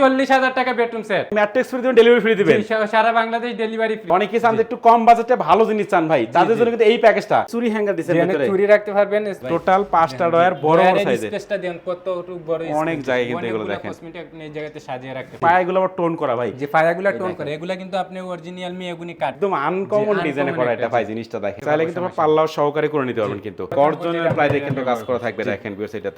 চল্লিশ হাজার টাকা বেডরুম সেট ম্যাট্রিক্স ফ্রি দিবেন ডেলিভারি ফ্রি দিবেন। সারা বাংলাদেশ ডেলিভারি ফ্রি অনেকে চান একটু কম বাজেটে ভালো জিনিস চান ভাই। তাদের জন্য কিন্তু এই প্যাকেজটা চুরি হ্যাঙ্গার ভিতরে। চুরি রাখতে পারবেন টোটাল পাঁচটা ডয়ার বড় বড় সাইজের স্পেসটা দেন কতটুকু বড় অনেক জায়গায় কিন্তু এগুলো দেখেন। কসমেটিক আপনি এই জায়গাতে সাজিয়ে রাখতে পায়াগুলো আবার টোন করা ভাই। যে পায়াগুলো টোন করে। এগুলা কিন্তু আপনি অরিজিনাল কাট একদম আনকমন ডিজাইনে করা এটা ভাই জিনিসটা দেখেন। চাইলে কিন্তু আপনার পাল্লাও সহকারে করে নিতে পারবেন কিন্তু। গর্জনের প্রায় কাজ করা থাকবে দেখেন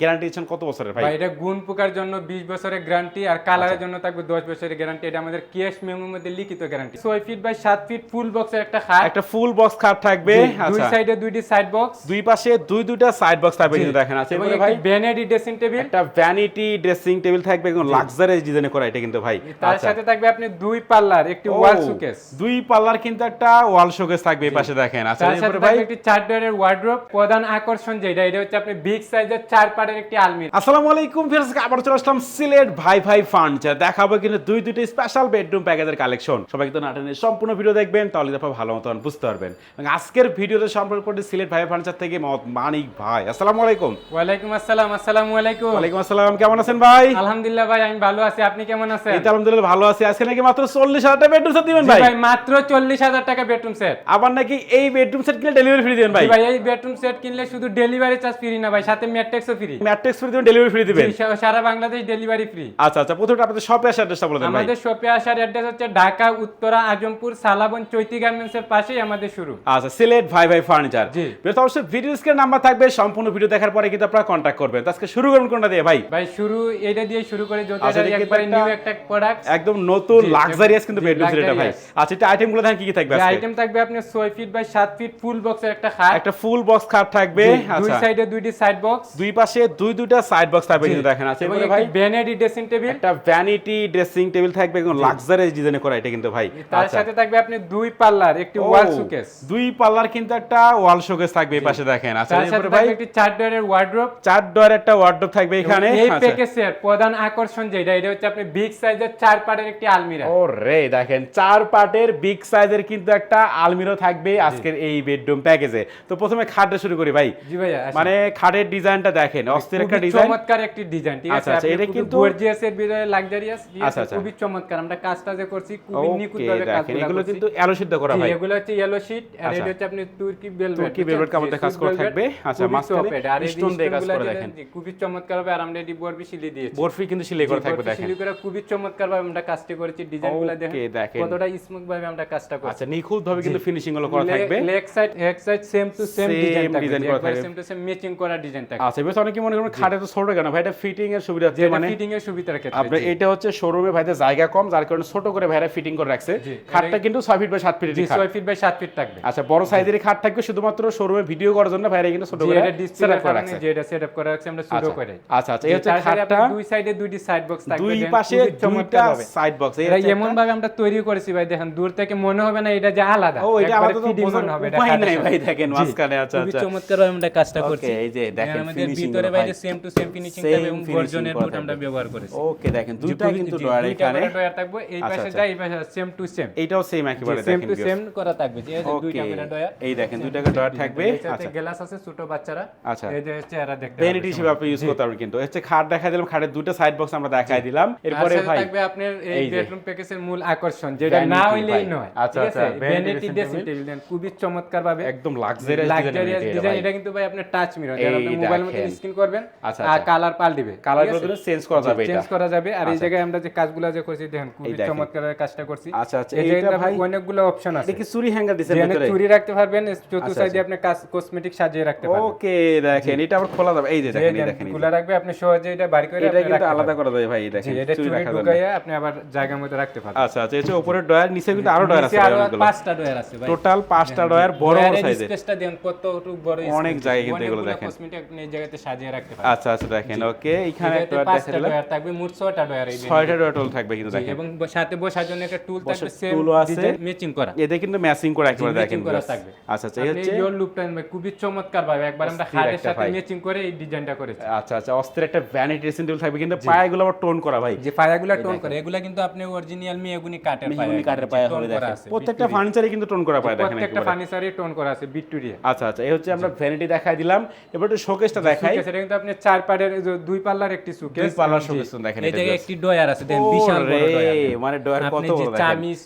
গ্যারান্টি কত বছরের ভাই? ভাই এটা গুণ পোকার জন্য 20 বছরের গ্যারান্টি আর কালারের জন্য থাকবে 10 বছরের গ্যারান্টি এটা আমাদের কেস মেমোর মধ্যে লিখিত guarantee 6 feet by 7 feet full বক্সের একটা খাট। একটা ফুল বক্স খাট থাকবে। দুই আচ্ছা। সাইডে দুইটি সাইড বক্স দুই পাশে দুই দুইটা সাইড বক্স থাকবে কিন্তু দেখেন। আছে এবং এবারে ভাই ভ্যানিটি ড্রেসিং টেবিল একটা ভ্যানিটি ড্রেসিং টেবিল থাকবে একদম লাক্সারি ডিজাইনে করা এটা কিন্তু ভাই। তার আচ্ছা। সাথে থাকবে আপনি দুই পাল্লার একটি ওয়াল শোকেস দুই পাল্লার কিন্তু একটা ওয়াল শোকেস থাকবে এই পাশে দেখেন। আচ্ছা তার সাথে ভাই একটি চার ডোরের ওয়ার্ড্রোব প্রধান আকর্ষণ যেটা এটা হচ্ছে আপনি বিগ সাইজের চার পাটের একটি আলমিরা। আসসালামু আলাইকুম ফিরোজ আবার চলে আসলাম সিলেট ভাই ভাই ফার্নিচার দেখাবো কিন্তু দুই দুইটা স্পেশাল বেডরুম প্যাকেজের কালেকশন সবাই কিন্তু নাটনের সম্পূর্ণ ভিডিও দেখবেন তাহলে আপনারা ভালো মতন বুঝতে পারবেন। এবং আজকের ভিডিওতে সম্পর্ক করতে সিলেট ভাই ফার্নিচার থেকে মানিক ভাই। আসসালামু আলাইকুম। ওয়ালাইকুম আসসালাম আসসালামু আলাইকুম। ওয়ালাইকুম আসসালাম কেমন আছেন ভাই? আলহামদুলিল্লাহ ভাই আমি ভালো আছি। আপনি কেমন আছেন? এই তো আলহামদুলিল্লাহ ভালো আছি। আজকে নাকি মাত্র চল্লিশ হাজার টাকা বেডরুম সেট দিবেন ভাই? ভাই মাত্র চল্লিশ হাজার টাকা বেডরুম সেট আবার নাকি এই বেডরুম সেট কিনে ডেলিভারি ফ্রি দিবেন ভাই? ভাই এই বেডরুম সেট কিনলে শুধু ডেলিভারি চার্জ ফ্রি না ভাই সাথে ম্যাট্রিক্সও ফ্রি ম্যাট্রিক্স ফ্রি দিবেন ডেলিভারি ফ্রি দিবেন? সারা বাংলাদেশ ডেলিভারি ফ্রি আচ্ছা আচ্ছা প্রথমে আপনাদের শপে আসার অ্যাড্রেসটা বলে দেন আমাদের শপে আসার অ্যাড্রেস হচ্ছে ঢাকা উত্তরা আজমপুর সালাবন চৈতি গার্মেন্টস এর পাশেই আমাদের শুরু আচ্ছা সিলেট ভাই ভাই ফার্নিচার জি। বেশ অবশ্যই ভিডিও স্ক্রিন নাম্বার থাকবে সম্পূর্ণ ভিডিও দেখার পরে কিন্তু আপনারা কন্ট্যাক্ট করবেন। আজকে শুরু করুন কোনটা দিয়ে ভাই? ভাই শুরু এটা দিয়ে শুরু করে যদি আচ্ছা, একবারে নিউ একটা প্রোডাক্ট একদম নতুন লাক্সারিয়াস কিন্তু বেডরুম সেট এটা ভাই। আচ্ছা এটা আইটেমগুলো দেখেন কি কি থাকবে আজকে? আইটেম থাকবে আপনার 6 ফিট বাই 7 ফিট ফুল বক্সের একটা খাট। একটা ফুল বক্স খাট থাকবে দুই আচ্ছা। সাইডে দুইটি সাইড বক্স দুই পাশে দুই দুইটা সাইড বক্স থাকবে কিন্তু দেখেন। আছে ভাই ভাই? ভ্যানিটি ড্রেসিং টেবিল একটা ভ্যানিটি ড্রেসিং টেবিল থাকবে একদম লাক্সারিয়াস ডিজাইনে করা এটা কিন্তু ভাই। তার আচ্ছা। সাথে থাকবে আপনি দুই পাল্লার একটি ওয়াল শোকেস দুই পাল্লার কিন্তু একটা ওয়াল শোকেস থাকবে এই পাশে দেখেন। আচ্ছা তার সাথে এরপরে ভাই একটি চার ডোরের ওয়ার্ড্রোব চার ডোর একটা ওয়ার্ডরোব থাকবে এখানে। এই আচ্ছা। প্যাকেজের প্রধান আকর্ষণ যেটা এটা হচ্ছে আপনি বিগ সাইজের চার পাটের একটি আলমিরা। ও রে দেখেন চার পার্টের বিগ সাইজের কিন্তু একটা আলমিরো থাকবে আজকের এই বেডরুম প্যাকেজে তো প্রথমে খাটে শুরু করি ভাই। জি ভাইয়া আসেন। মানে খাটের ডিজাইনটা দেখেন অস্থির একটা ডিজাইন চমৎকার একটি ডিজাইন ঠিক আচ্ছা, আছে? আচ্ছা, এটা কিন্তু- গর্জিয়াস এর ভিতরে লাক্সারিয়াস আচ্ছা, আচ্ছা। খুবই চমৎকার আমরা কাজটা যে করছি খুবই নিখুঁত ভাবে কাজগুলো এগুলো কিন্তু অ্যালো সিদ্ধ করা ভাই এগুলো হচ্ছে ইয়েলো শীট আর আচ্ছা। এটা হচ্ছে আপনি তুর্কি বেলভেট তুর্কি velvet কাপড়ে কাজ করা থাকবে। আচ্ছা, মাঝখানে stone দিয়ে কাজ করা দেখেন। খুবই চমৎকার ভাবে আর আমরা এটি বরবি সিলি দিয়েছি বরফি কিন্তু সিলাই করা থাকবে দেখেন সিলি করে খুবই চমৎকার ভাবে আমরা কাজটা করেছি ডিজাইনগুলো দেখেন। কতটা স্মুথ ভাবে আমরা কাজটা করছি আচ্ছা নিখুঁত ভাবে কিন্তু ফিনিশিংগুলো করা থাকবে leg side head side same to same design থাকবে। সেম টু সেম ম্যাচিং করা ডিজাইন থাকবে আচ্ছা বেশ অনেকে মনে করেন খাটে তো ছোট কেন ভাই এটা ফিটিং এর সুবিধা আছে মানে ফিটিং এর সুবিধার ক্ষেত্রে আপনার জি। এটা হচ্ছে শোরুমে ভাইদের জায়গা কম যার কারণে ছোট করে ভাইরা ফিটিং করে রাখছে। খাটটা কিন্তু ছয় ফিট বাই সাত খাট। 6 ফিট বাই 7 ফিট থাকবে। আচ্ছা বড় সাইজের খাট থাকবে শুধুমাত্র শোরুমে ভিডিও করার জন্য ভাইরা কিন্তু ছোট করে এটা ডিসপ্লে সেটআপ করে রাখছে। যেটা সেটআপ করা আছে আমরা শুরু আচ্ছা, করে আচ্ছা আচ্ছা এই হচ্ছে খাটটা দুই সাইডে দুইটি সাইড বক্স থাকবে দুই পাশে দুইটা সাইড বক্স এটা এমন ভাবে আমরা তৈরি করেছি ভাই দেখেন দূর থেকে মনে হবে না এটা যে আলাদা। ও এটা আলাদা তো মনে হবে এটা খাটের নাই ভাই দেখেন জি, মাঝখানে আচ্ছা আচ্ছা। চমৎকার আমরা কাজটা করছি। এই যে দেখেন আমাদের finishing ভিতরে বাইরে ভাই। সেম টু সেম ফিনিশিং থাকবে এবং গর্জনের আমরা ব্যবহার করেছি। ওকে দেখেন জি, দুইটা কিন্তু দুইটা এখানে করে ডয়ার থাকবে এই আচ্ছা, পাশে আচ্ছা। যায় এই পাশে সেম টু সেম এইটাও সেম একেবারে সেম টু সেম করা থাকবে যে দুইটা করে ডয়ার এই দেখেন দুইটা করে ডয়ার থাকবে। আচ্ছা। গ্লাস আছে ছোট বাচ্চারা আচ্ছা। এই যে চেহারা দেখতে ভ্যানিটি হিসেবে আপনি ইউজ করতে পারবেন কিন্তু। হচ্ছে খাট দেখা দিলাম খাটের দুটো সাইড বক্স আমরা দেখাই দিলাম। এরপরে ভাই থাকবে আপনার এই বেডরুম প্যাকেজের মূল আকর্ষণ যেটা না হইলেই নয় আচ্ছা, আচ্ছা, ভ্যানিটি ড্রেসিং টেবিল খুবই চমৎকার ভাবে একদম লাক্সারিয়াস ডিজাইন এটা কিন্তু ভাই আপনি টাচ মিরর যেটা আপনি এই মোবাইল মধ্যে স্ক্রিন করবেন আচ্ছা, আর। কালার পাল দিবে কালারগুলো চেঞ্জ করা যাবে এটা। চেঞ্জ করা যাবে আর এই আচ্ছা। জায়গায় আমরা যে কাজগুলো যে করছি দেখেন খুবই এই চমৎকার কাজটা করছি। আচ্ছা, আচ্ছা, এই এইটা ভাই- অনেকগুলো অপশন আছে। কি চুরি হ্যাঙ্গার যেখানে ভিতরে? চুরি রাখতে পারবেন চতুর্থ আচ্ছা, সাইডে আপনি কাজ কসমেটিক সাজিয়ে রাখতে পারবেন। ওকে দেখেন এটা আবার খোলা যাবে। এই যে দেখেন এই দেখেন খোলা রাখবে আপনি সহজে এটা বাড়ি করে এটা কিন্তু আলাদা। করা যায় ভাই এই দেখেন এটা চুরি চুরি রাখার আপনি আবার জায়গার মধ্যে রাখতে পারবেন। আচ্ছা আচ্ছা এটা উপরের ডয়ার নিচে কিন্তু আরও ডয়ার আছে আরও পাঁচটা ডয়ার আছে ভাই। টোটাল পাঁচটা ডয়ার বড় বড় সাইজের স্পেসটা দেন কতটুকু বড় অনেক জায়গায় কিন্তু এগুলো দেখেন। কসমেটিক আপনি এই জায়গাতে সাজিয়ে রাখতে পারবেন। আচ্ছা আচ্ছা দেখেন ওকে এখানে একটা ডয়ার থাকবে মোট ছয়টা ডয়ার এই ছয়টা ডয়ার টোল থাকবে কিন্তু দেখেন। এবং সাথে বসার জন্য একটা টুল থাকবে সেম টুলও আছে। ম্যাচিং করা। এদের কিন্তু ম্যাচিং করে একেবারে দেখেন করা থাকবে। আচ্ছা আচ্ছা এই হচ্ছে ইয়োর লুকটা খুবই চমৎকার ভাবে একবার আমরা হাতের সাথে ম্যাচিং করে এই ডিজাইনটা করেছি। আচ্ছা আচ্ছা অস্থির একটা ভ্যানিটি ড্রেসিং টেবিল থাকবে কিন্তু পায়াগুলো আবার টোন করা ভাই। যে পায়াগুলো টোন করে। এগুলা কিন্তু আপনি অরিজিনাল মেগুনি কাঠের পায়া। মেহগনি কাঠের পায়া হবে করা দেখেন। আছে, প্রত্যেকটা ফার্নিচারে কিন্তু টোন করা পায় দেখেন প্রত্যেকটা ফার্নিচারে টোন করা আছে ভিক্টোরিয়া আচ্ছা আচ্ছা এই হচ্ছে আমরা ভ্যানিটি দেখাই দিলাম। এবার একটু শোকেসটা দেখাই। এটা কিন্তু আপনি চার পাড়ের দুই পাল্লার একটি সুকেস দুই পাল্লার শোকেস দেখেন এটা। একটি ডয়ার আছে দেখেন বিশাল বড় ডয়ার। মানে ডয়ার কত আপনি বড় দেখেন। চামিচ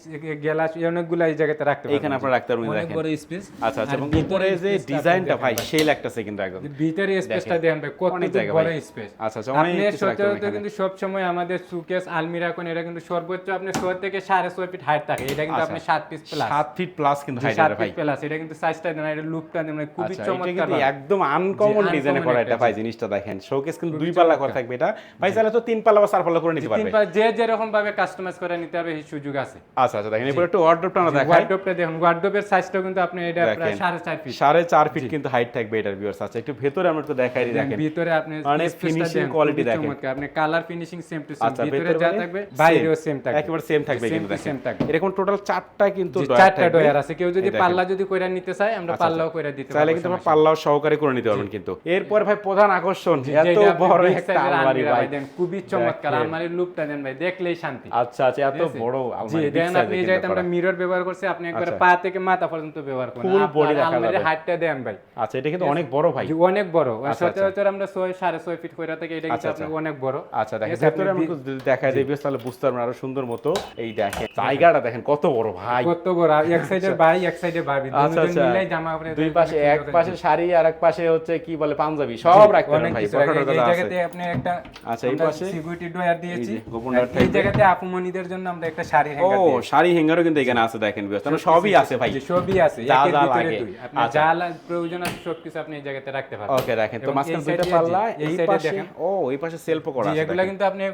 গ্লাস অনেকগুলো এই জায়গাতে রাখতে পারবেন। এখানে আপনারা রাখতে পারবেন অনেক দেখেন। বড় স্পেস আচ্ছা আচ্ছা এবং উপরে যে ডিজাইনটা ভাই সেই লাগতেছে কিন্তু একদম ভিতরে স্পেসটা দেখেন ভাই কত বড় স্পেস আচ্ছা, আচ্ছা, অনেক আপনি সচরাচর কিন্তু সব সময় আমাদের সুকেস আলমিরা কোন এটা কিন্তু সর্বোচ্চ আপনি ছয় থেকে সাড়ে ছয় ফিট হাইট থাকে। এটা কিন্তু আচ্ছা। আপনি সাত পিস প্লাস সাত ফিট প্লাস কিন্তু হাইট সাত ভাই। ফিট প্লাস এটা কিন্তু সাইজটা দেন এটা লুকটা দেন মানে খুবই আচ্ছা চমৎকার একদম আনকমন ডিজাইনে করা এটা ভাই জিনিসটা দেখেন। শোকেস কিন্তু দুই পাল্লা করা থাকবে এটা। ভাই তাহলে তো তিন পাল্লা বা চার পাল্লা করে নিতে পারবে। পা- যে যেরকম ভাবে কাস্টমাইজ করে নিতে হবে এই সুযোগ আছে। আচ্ছা আচ্ছা দেখেন এরপর একটু ওয়ার্ডরোবটা আমরা দেখাই। ওয়ার্ডরোবটা দেখুন ওয়ার্ডরোবের সাইজটা কিন্তু আপনি এটা প্রায় দেখেন। সাড়ে চার ফিট সাড়ে চার ফিট কিন্তু হাইট থাকবে এটার ভিউয়ার্স আচ্ছা একটু ভেতরে আমরা একটু দেখাই দিই দেখেন ভিতরে আপনি মানে space টা finishing দেখেন, দেখেন। আপনি colour finishing same to same আচ্ছা ভিতরে যা মানে থাকবে বাইরেও সেম থাকবে। একেবারে সেম থাকবে কিন্তু দেখেন। same থাকবে। এরকম টোটাল চারটা কিন্তু ডয়ার চারটা থাকবে। ডয়ার আছে। কেউ যদি পাল্লা যদি কইরা নিতে চায় আমরা আচ্ছা, পাল্লাও কইরা দিতে চাইলে পারব কিন্তু আপনার পাল্লাও সহকারে করে নিতে পারবেন কিন্তু। এরপর ভাই প্রধান আকর্ষণ এত বড় একটা আলমারি ভাই। দেন, খুবই চমৎকার। দেখেন। আলমারির লুকটা দেন ভাই দেখলেই শান্তি। আচ্ছা আচ্ছা এত বড় জি দেন আপনি এই জায়গাতে আমরা মিরর ব্যবহার করছি আপনি একবার আচ্ছা। পা থেকে মাথা পর্যন্ত ব্যবহার করেন। আপনার দেখা যাবে। হাইটটা দেন ভাই। আচ্ছা এটা কিন্তু অনেক বড় ভাই। অনেক বড়। আর আচ্ছা, আচ্ছা। সচরাচর আমরা ছয় সাড়ে ছয় ফিট কইরা থেকে এটা কিন্তু আপনার অনেক বড়। আচ্ছা দেখেন ভেতরে আপনি আমি যদি দেখাই দিই বেশ তাহলে বুঝতে পারবেন আরও সুন্দর মতো। এই দেখেন জায়গাটা দেখেন কত বড় ভাই। কত বড়। এক সাইডে ভাই এক সাইডে ভাবি। দুজন। মিলাই জামা কাপড় দুই পাশে এক পাশে শাড়ি আর এক পাশে হচ্ছে কি বলে পাঞ্জাবি সব রাখতে পারেন ভাই বড়। বড় এই জায়গাতে আপনি একটা আচ্ছা, এই পাশে? সিকিউরিটি ডয়ার দিয়েছি। এই যে, গোপন আর ডয়ার এই থাকবে। জায়গাতে আপুমনিদের জন্য আমরা একটা শাড়ি হ্যাঙ্গার ও শাড়ি হ্যাঙ্গারও কিন্তু এখানে আছে দেখেন বিয়াস তাহলে সবই আছে ভাই। সবই আছে। যা যা ভিতরে। দুই। আপনি আচ্ছা। যা প্রয়োজন আছে সবকিছু আপনি এই জায়গাতে রাখতে পারবেন। ওকে দেখেন। তো মাঝখানে দুইটা পাল্লা এই পাশে দেখেন। ও এই পাশে সেলফও করা আছে এগুলা কিন্তু আপনি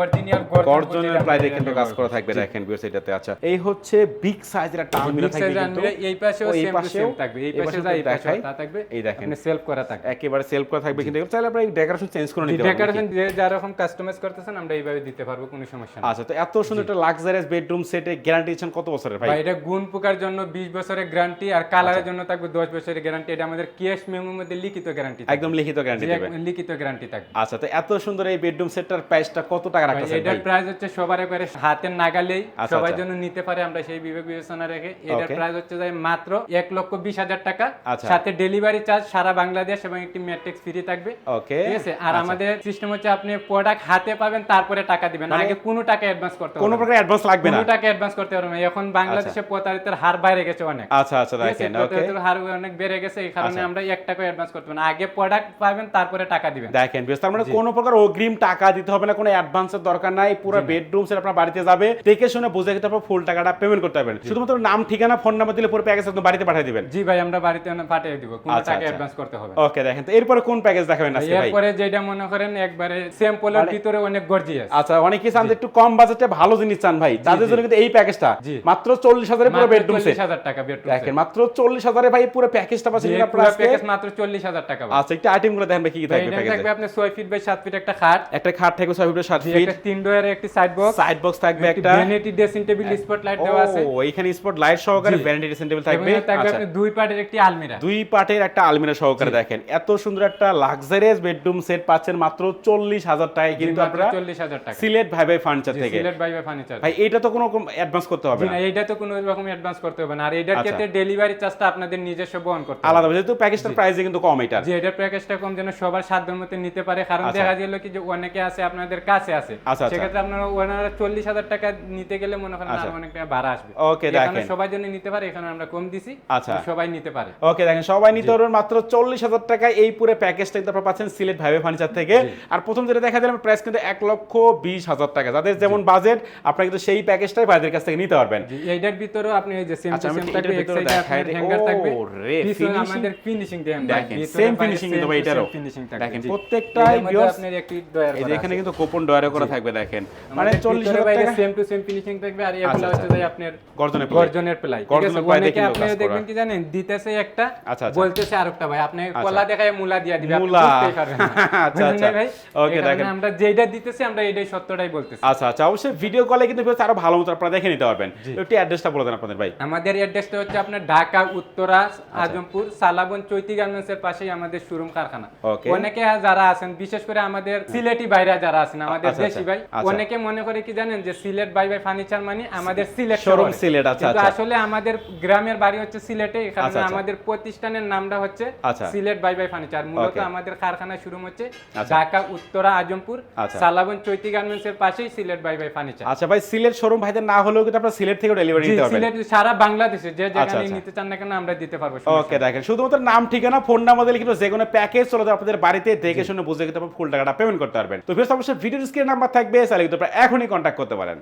অরিজিনাল গর্জনের প্রায় কিন্তু কাজ করা থাকবে দেখেন এটাতে। আচ্ছা এই হচ্ছে বিগ সাইজের একটা আলমিরা থাকবে কিন্তু। এই পাশেও সেম থাকবে। এই পাশে যা এই পাশে তা থাকবে। এই দেখেন। আপনি সেলফ করা থাকবে। একেবারে সেলফ করা থাকবে কিন্তু চাইলে ডেকোরেশন চেঞ্জ করে নিতে পারবেন। ডেকোরেশন যে যেরকম কাস্টমাইজ করতেছেন আমরা এইভাবে দিতে পারব কোনো সমস্যা নেই। আচ্ছা তো এত সুন্দর একটা লাক্সারিয়াস বেডরুম সেটে গ্যারান্টি দিচ্ছেন কত বছরের ভাই? ভাই এটা গুণ পোকার জন্য 20 বছরের গ্যারান্টি আর কালারের জন্য থাকবে 10 বছরের গ্যারান্টি এটা আমাদের কেস মেমোর মধ্যে লিখিত গ্যারান্টি একদম লিখিত গ্যারান্টি দেবে। লিখিত গ্যারান্টি থাকবে। আচ্ছা তো এত সুন্দর এই বেডরুম সেটটার প্রাইসটা কত টাকা ভাই, রাখতেছেন এটার প্রাইস হচ্ছে সবার একবারে হাতের নাগালেই আচ্ছা, সবার আচ্ছা। জন্য নিতে পারে আমরা সেই বিবেক বিবেচনা রেখে। এটার প্রাইস হচ্ছে যায় মাত্র এক লক্ষ বিশ হাজার টাকা। আচ্ছা। সাথে ডেলিভারি চার্জ সারা বাংলাদেশ এবং একটি ম্যাট্রিক্স ফ্রি থাকবে। ওকে ঠিক আছে? আর আমাদের সিস্টেম হচ্ছে আপনি প্রোডাক্ট হাতে পাবেন তারপরে টাকা দিবেন। আগে কোনো টাকা অ্যাডভান্স করতে মানে কোনো প্রকার অ্যাডভান্স লাগবে না। কোনো টাকা অ্যাডভান্স করতে পারবে না। এখন বাংলাদেশে প্রতারিতের হার বাইরে গেছে অনেক। আচ্ছা আচ্ছা দেখেন ওকে হার অনেক বেড়ে গেছে এই কারণে আমরা এক টাকা অ্যাডভান্স করতে পারব না। আগে প্রোডাক্ট পাবেন তারপরে টাকা দিবেন। দেখেন মানে কোনো প্রকার অগ্রিম টাকা দিতে হবে না কোনো অ্যাডভান্সের দরকার নাই পুরো বেডরুম সেট আপনার বাড়িতে যাবে দেখে শুনে বুঝে গেতে আপনার ফুল টাকাটা পেমেন্ট করতে হবে শুধুমাত্র নাম ঠিকানা ফোন নাম্বার দিলে পুরো প্যাকেজ একদম বাড়িতে পাঠিয়ে দিবেন। জি ভাই আমরা বাড়িতে পাঠিয়ে দিব। কোনো আচ্ছা, টাকা আচ্ছা। অ্যাডভান্স করতে হবে ওকে দেখেন তো এরপরে কোন প্যাকেজ দেখাবেন আজকে ভাই? এরপরে যেটা মনে করেন একবারে স্যাম্পলের মানে- ভিতরে অনেক গর্জিয়াস আচ্ছা অনেকে চান একটু কম বাজেটে ভালো জিনিস চান ভাই। তাদের জন্য কিন্তু এই প্যাকেজটা মাত্র চল্লিশ হাজারে পুরো বেডরুম সেট হাজার টাকা বেডরুম দেখেন মাত্র চল্লিশ হাজারে ভাই পুরো প্যাকেজটা পাচ্ছেন কিন্তু আপনারা প্যাকেজ মাত্র চল্লিশ হাজার টাকা ভাই। আচ্ছা একটা আইটেমগুলো দেখেন ভাই কি কি থাকবে প্যাকেজে থাকবে আপনি ছয় ফিট বাই সাত ফিট একটা খাট। একটা খাট থাকবে ছয় ফিট সাত ফিট একটা তিন ডোয়ারের একটি সাইড বক্স সাইড বক্স থাকবে একটা vanity dressing table spot light দেওয়া আছে। ও এখানে স্পট লাইট সহকারে ভ্যানিটি ড্রেসিং টেবিল থাকবে। থাকবে আচ্ছা। আপনি দুই পার্টের একটি আলমিরা। দুই পাটের একটা আলমিরা সহকারে দেখেন। এত সুন্দর একটা লাক্সারিয়াস বেডরুম সেট পাচ্ছেন মাত্র চল্লিশ হাজার টাকায় কিন্তু আপনারা চল্লিশ হাজার টাকা। সিলেট ভাই ভাই ফার্নিচার থেকে। সিলেট বাই বাই ফার্নিচার ভাই এটা তো কোনো অ্যাডভান্স করতে হবে না। এইটা তো কোনো রকম অ্যাডভান্স করতে হবে না। আর এটার আচ্ছা। ক্ষেত্রে ডেলিভারি চার্জটা আপনাদের নিজস্ব বহন করতে হবে। আলাদা যেহেতু প্যাকেজটার প্রাইস কিন্তু কম এটা যে এটার প্যাকেজটা কম যেন সবার সাধ্যের মধ্যে নিতে পারে। কারণ আচ্ছা। দেখা গেল কি যে অনেকে আছে আপনাদের কাছে আছে। আচ্ছা, আচ্ছা। সেক্ষেত্রে আপনারা ওনারা চল্লিশ হাজার টাকা নিতে গেলে মনে করেন আচ্ছা। আরও অনেক টাকা ভাড়া আসবে। এখানে দেখেন। সবার জন্য নিতে পারে এখানে আমরা কম দিছি আচ্ছা। সবাই নিতে পারে। ওকে দেখেন সবাই নিতে পারবেন মাত্র চল্লিশ হাজার টাকায় এই পুরো প্যাকেজটা কিন্তু আপনারা পাচ্ছেন সিলেট ভাইবে ফার্নিচার থেকে। আর প্রথম যেটা দেখা দিলাম প্রাইস কিন্তু এক লক্ষ বিশ হাজার টাকা। যাদের যেমন বাজেট আপনারা কিন্তু সেই প্যাকেজটাই ভাইদের কাছ থেকে নিতে পারবেন। এইটার ভিতরেও আপনি এই যে সেম সেম থাকবে এক ভিতরে সাইডে আপনার হ্যাঙ্গার থাকবে। রে, আমাদের ফিনিশিং দেন দেখেন সেম ফিনিশিং কিন্তু ভাই এটারও দেখেন প্রত্যেকটাই আপনার একটি ডয়ার এখানে কিন্তু কোপন ডয়ারে করা থাকবে দেখেন। মানে চল্লিশ হাজার টাকা সেম টু সেম ফিনিশিং থাকবে আর এগুলো আচ্ছা, হচ্ছে যে আপনার গর্জনের গর্জনের প্লাই গর্জনের আপনি দেখবেন কি জানেন? দিতেছে একটা আচ্ছা, আচ্ছা। বলতেছে আরেকটা ভাই। আপনি কলা দেখায় মূলা দিয়া মূলা। আচ্ছা, আচ্ছা। ভাই? Okay, দেখেন। আমরা যেটা দিতেছি আমরা এটাই সত্যটাই বলতেছি। আচ্ছা আচ্ছা। অবশ্যই ভিডিও কলে কিন্তু আরও ভালো মতো আপনারা দেখে নিতে পারবেন। একটু অ্যাড্রেসটা বলে দেন আপনাদের ভাই। আমাদের অ্যাড্রেসটা হচ্ছে আপনার ঢাকা উত্তরা আজমপুর সালাবন চৈতি গার্মেন্টসের পাশেই আমাদের শোরুম কারখানা। অনেকে যারা আছেন বিশেষ করে আমাদের সিলেটি বাইরে যারা আছেন আমাদের আচ্ছা, বিদেশি ভাই আচ্ছা। অনেকে মনে করে কি জানেন যে সিলেট বাই বাই ফার্নিচার মানে আমাদের সিলেট শহরে। সিলেট, আচ্ছা, আচ্ছা। আসলে আমাদের গ্রামের বাড়ি হচ্ছে সিলেটে এখানে আচ্ছা, আচ্ছা। আমাদের প্রতিষ্ঠানের নামটা হচ্ছে আচ্ছা। সিলেট বাই বাই ফার্নিচার মূলত আমাদের কারখানা শুরু হচ্ছে আচ্ছা। ঢাকা উত্তরা আজমপুর আচ্ছা। সালাবন চৈতি গার্মেন্টস এর পাশেই সিলেট বাই বাই ফার্নিচার আচ্ছা ভাই সিলেট শোরুম ভাইদের না হলেও কিন্তু আপনারা সিলেট থেকে ডেলিভারি নিতে পারবেন সিলেট সারা বাংলাদেশে যে যেখানে আচ্ছা। নিতে চান না কেন আমরা দিতে পারব ওকে দেখেন শুধুমাত্র নাম ঠিকানা ফোন নাম্বার দিলে কিন্তু যে কোনো প্যাকেজ চলে আপনাদের বাড়িতে দেখে শুনে বুঝে কিন্তু ফুল টাকাটা পেমেন্ট করতে পারবেন তো অবশ্যই ভিডিও স্ক্রিন নাম্বার থাকবে তাহলে কিন্তু আপনারা এখনই কন্ট্যাক্ট করতে পারেন।